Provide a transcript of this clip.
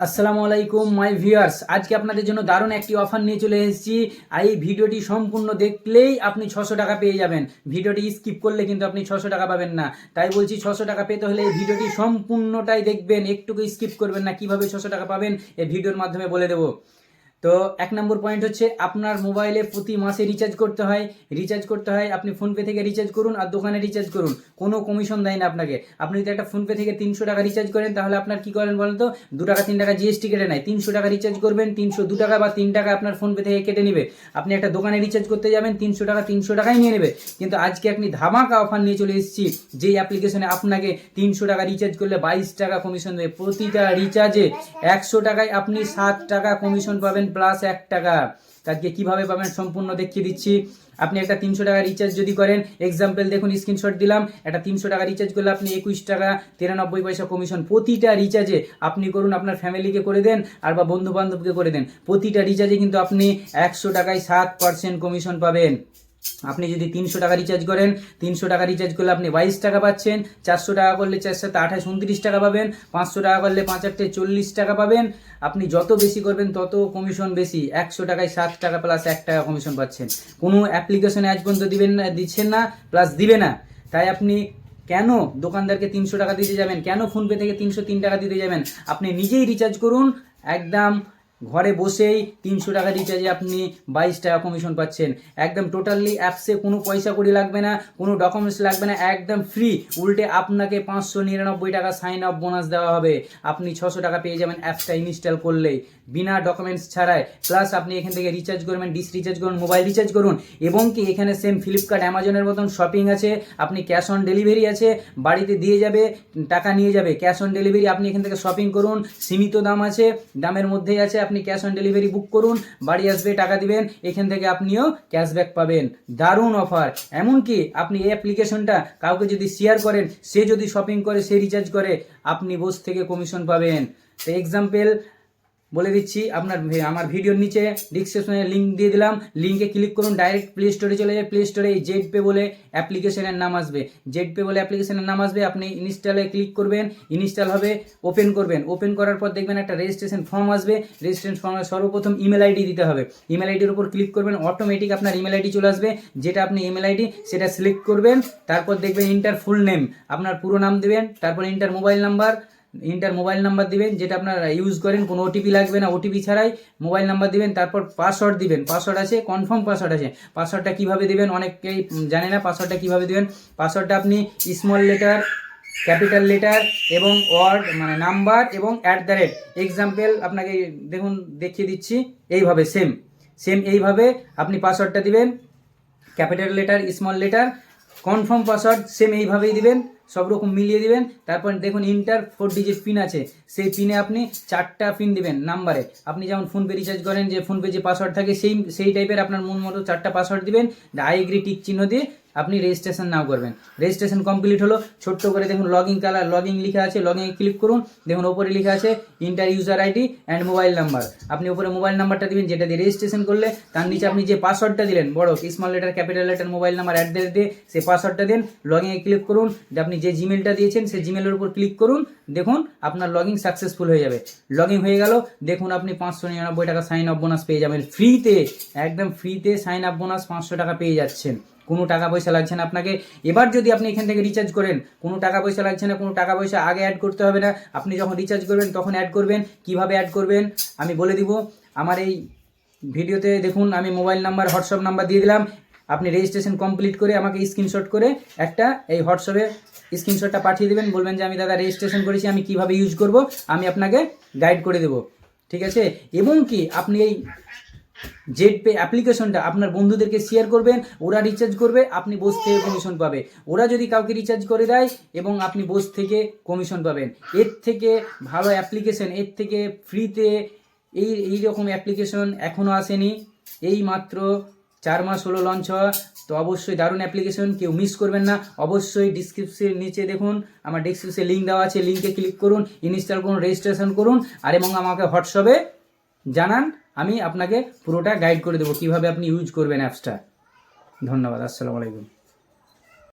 আসসালামু আলাইকুম, মাই ভিউয়ার্স। আজকে আপনাদের জন্য দারুণ একটি অফার নিয়ে চলে এসেছি। আর এই ভিডিওটি সম্পূর্ণ দেখলেই আপনি ছশো টাকা পেয়ে যাবেন। ভিডিওটি স্কিপ করলে কিন্তু আপনি ছশো টাকা পাবেন না। তাই বলছি, ছশো টাকা পেতে হলে এই ভিডিওটি সম্পূর্ণটাই দেখবেন। একটুকু স্কিপ করবেন না, কীভাবে ছশো টাকা পাবেন, এই ভিডিওর মাধ্যমে বলে দেবো। তো এক নম্বর পয়েন্ট হচ্ছে আপনার মোবাইলে প্রতি মাসে রিচার্জ করতে হয় রিচার্জ করতে হয়, আপনি ফোনপে থেকে রিচার্জ করুন আর দোকানে রিচার্জ করুন। কোনো কমিশন দেয় না আপনাকে। আপনি যদি একটা ফোনপে থেকে তিনশো টাকা রিচার্জ করেন, তাহলে আপনার কি করেন বলেন তো? দু টাকা, তিন টাকা জিএসটি কেটে নেয়। তিনশো টাকা রিচার্জ করবেন, তিনশো দু টাকা বা তিন টাকা আপনার ফোনপে থেকে কেটে নেবে। আপনি একটা দোকানে রিচার্জ করতে যাবেন, তিনশো টাকা, তিনশো টাকাই নিয়ে নেবে। কিন্তু আজকে আপনি ধামাকা অফার নিয়ে চলে এসেছি, যেই অ্যাপ্লিকেশনে আপনাকে তিনশো টাকা রিচার্জ করলে বাইশ টাকা কমিশন দেবে। প্রতিটা রিচার্জে একশো টাকায় আপনি সাত টাকা কমিশন পাবেন প্লাস এক টাকা। আজকে কীভাবে পাবেন সম্পূর্ণ দেখিয়ে দিচ্ছি। আপনি একটা তিনশো টাকা রিচার্জ যদি করেন এক্সাম্পল দেখুন স্ক্রিনশট দিলাম। একটা তিনশো টাকা রিচার্জ করলে আপনি একুশ টাকা তিরানব্বই পয়সা কমিশন প্রতিটা রিচার্জে আপনি করুন, আপনার ফ্যামিলিকে করে দেন আর বা বন্ধু বান্ধবকে করে দেন। প্রতিটা রিচার্জে কিন্তু আপনি একশো টাকায় সাত পার্সেন্ট কমিশন পাবেন। আপনি যদি তিনশো টাকা রিচার্জ করেন, তিনশো টাকা রিচার্জ করলে আপনি বাইশ টাকা পাচ্ছেন, চারশো টাকা করলে চার সাথে আঠাশ উনত্রিশ টাকা পাবেন, পাঁচশো টাকা করলে পাঁচ আটটে চল্লিশ টাকা পাবেন। আপনি যত বেশি করবেন, তত কমিশন বেশি, একশো টাকায় সাত টাকা প্লাস এক টাকা কমিশন পাচ্ছেন। কোনো অ্যাপ্লিকেশনে আজ পর্যন্ত দিবেন না, দিচ্ছেন না প্লাস দিবে না। তাই আপনি কেন দোকানদারকে তিনশো টাকা দিতে যাবেন? কেন ফোনপে থেকে তিনশো তিন টাকা দিতে যাবেন? আপনি নিজেই রিচার্জ করুন, একদম ঘরে বসেই তিনশো টাকা রিচার্জে আপনি বাইশ টাকা কমিশন পাচ্ছেন। একদম টোটালি অ্যাপসে কোনো পয়সা করি লাগবে না, কোনো ডকুমেন্টস লাগবে না, একদম ফ্রি উল্টে আপনাকে পাঁচশো নিরানব্বই টাকা সাইন আপ বোনাস দেওয়া হবে। আপনি ছশো টাকা পেয়ে যাবেন অ্যাপসটা ইনস্টল করলেই। বিনা ডকুমেন্টস ছাড়াই। প্লাস আপনি এখান থেকে রিচার্জ করবেন ডিস রিচার্জ করুন মোবাইল রিচার্জ করুন। এবং কি এখানে সেম ফ্লিপকার্ট অ্যামাজনের মতন শপিং আছে। আপনি ক্যাশ অন ডেলিভারি আছে, বাড়িতে দিয়ে যাবে, টাকা নিয়ে যাবে। ক্যাশ অন ডেলিভারি আপনি এখান থেকে শপিং করুন। সীমিত দাম আছে, দামের মধ্যেই আছে আপনি ক্যাশ অন ডেলিভারি বুক করুন, বাড়ি আসবে, টাকা দিবেন, এখান থেকে আপনিও ক্যাশব্যাক পাবেন। দারুণ অফার এমনকি আপনি এই অ্যাপ্লিকেশনটা কাউকে যদি শেয়ার করেন, সে যদি শপিং করে, সে রিচার্জ করে, আপনি বস থেকে কমিশন পাবেন। তো এক্সাম্পল বলে দিচ্ছি, আপনার আমার ভিডিওর নিচে ডিসক্রিপশনে লিঙ্ক দিয়ে দিলাম। লিঙ্কে ক্লিক করুন ডাইরেক্ট প্লে স্টোরে চলে যাবে প্লে স্টোরে জেড পে বলে অ্যাপ্লিকেশনের নাম আসবে। জেড পে বলে অ্যাপ্লিকেশনের নাম আসবে, আপনি ইনস্টলে ক্লিক করবেন ইনস্টল হবে ওপেন করবেন। ওপেন করার পর দেখবেন একটা রেজিস্ট্রেশন ফর্ম আসবে। রেজিস্ট্রেশন ফর্মে সর্বপ্রথম ইমেল আইডি দিতে হবে। ইমেল আইডির উপর ক্লিক করবেন অটোমেটিক আপনার ইমেল আইডি চলে আসবে। যেটা আপনি ইমেল আইডি সেটা সিলেক্ট করবেন। তারপর দেখবেন ইন্টার ফুল নেম আপনার পুরো নাম দেবেন, তারপর enter mobile number enter mobile number দিবেন, যেটা আপনার ইউজ করেন, কোনো ওটিপি লাগবে না ওটিপি ছাড়াই মোবাইল নাম্বার দিবেন, তারপর পাসওয়ার্ড দিবেন পাসওয়ার্ড আছে কনফার্ম পাসওয়ার্ড আছে। পাসওয়ার্ডটা কীভাবে দিবেন, অনেকেই জানে না পাসওয়ার্ডটা কীভাবে দিবেন। পাসওয়ার্ডটা আপনি স্মল লেটার ক্যাপিটাল লেটার এবং ওয়ার্ড মানে নাম্বার এবং অ্যাট দ্য রেট এক্সাম্পল আপনাকে দেখুন, দেখিয়ে দিচ্ছি, এইভাবে সেম সেম এইভাবে আপনি পাসওয়ার্ডটা দিবেন capital letter small letter confirm password same এইভাবেই দিবেন, সব রকম মিলিয়ে দিবেন। তারপর দেখুন ইন্টার ফোর ডিজিট পিন আছে। সেই পিনে আপনি চারটা পিন দিবেন নাম্বারে আপনি যেমন ফোনপে রিচার্জ করেন, যে ফোনপে যে পাসওয়ার্ড থাকে সেই সেই টাইপের আপনার মন মতো চারটা পাসওয়ার্ড দিবেন। আই এগ্রি টিক চিহ্ন দিয়ে আপনি রেজিস্ট্রেশন নাও করবেন। রেজিস্ট্রেশন কমপ্লিট হলো, ছোট্ট করে দেখুন লগইন কালার লগইন লেখা আছে লগইন ক্লিক করুন, দেখুন ওপরে লেখা আছে enter user ID and mobile number আপনি উপরে মোবাইল নাম্বারটা দিবেন, যেটা দিয়ে রেজিস্ট্রেশন করলে, তার নিচে আপনি যে পাসওয়ার্ডটা দিলেন, বড় small letter capital letter mobile number add দিয়ে সেই পাসওয়ার্ডটা দিন লগইনে ক্লিক করুন যে আপনি যে জিমেলটা দিয়েছেন, সেই জিমেলের উপর ক্লিক করুন, দেখুন আপনার লগইন সাকসেসফুল হয়ে যাবে। লগইন হয়ে গেল, দেখুন আপনি পাঁচশো নিরানব্বই টাকা সাইন আপ বোনাস পেয়ে যাবেন। ফ্রিতে একদম ফ্রিতে সাইন আপ বোনাস পাঁচশো টাকা পেয়ে যাচ্ছেন। কোনো টাকা পয়সা লাগছে না আপনাকে। এবার যদি আপনি এখান থেকে রিচার্জ করেন, কোনো টাকা পয়সা লাগছে না, কোনো টাকা পয়সা আগে অ্যাড করতে হবে না। আপনি যখন রিচার্জ করবেন, তখন অ্যাড করবেন। কীভাবে অ্যাড করবেন? আমি বলে দিব। আমার এই ভিডিওতে দেখুন, আমি মোবাইল নাম্বার হোয়াটসঅ্যাপ নাম্বার দিয়ে দিলাম। আপনি রেজিস্ট্রেশন কমপ্লিট করে আমাকে স্ক্রিনশট করে একটা এই হোয়াটসঅ্যাপে স্ক্রিনশটটা পাঠিয়ে দেবেন। বলবেন যে, আমি দাদা রেজিস্ট্রেশন করেছি, আমি কীভাবে ইউজ করব? আমি আপনাকে গাইড করে দেবো। ঠিক আছে? এবং কি, আপনি এই জেড পে অ্যাপ্লিকেশনটা আপনার বন্ধুদেরকে শেয়ার করবেন, ওরা রিচার্জ করবে, আপনি বস থেকে কমিশন পাবে। ওরা যদি কাউকে রিচার্জ করে দেয় এবং আপনি বস থেকে কমিশন পাবেন। এর থেকে ভালো অ্যাপ্লিকেশন এর থেকে ফ্রিতে এই এই রকম অ্যাপ্লিকেশন এখনও আসেনি। এই মাত্র চার মাস হলো লঞ্চ হওয়া, তো অবশ্যই দারুণ অ্যাপ্লিকেশন কেউ মিস করবেন না। অবশ্যই ডিসক্রিপশনের নিচে দেখুন, আমার ডিসক্রিপশনে লিঙ্ক দেওয়া আছে লিঙ্কে ক্লিক করুন ইনস্টল করুন রেজিস্ট্রেশন করুন, আর এবং আমাকে হোয়াটসঅ্যাপে জানান। আমি আপনাকে পুরোটা গাইড করে দেবো কীভাবে আপনি ইউজ করবেন অ্যাপসটা ধন্যবাদ আসসালামু আলাইকুম।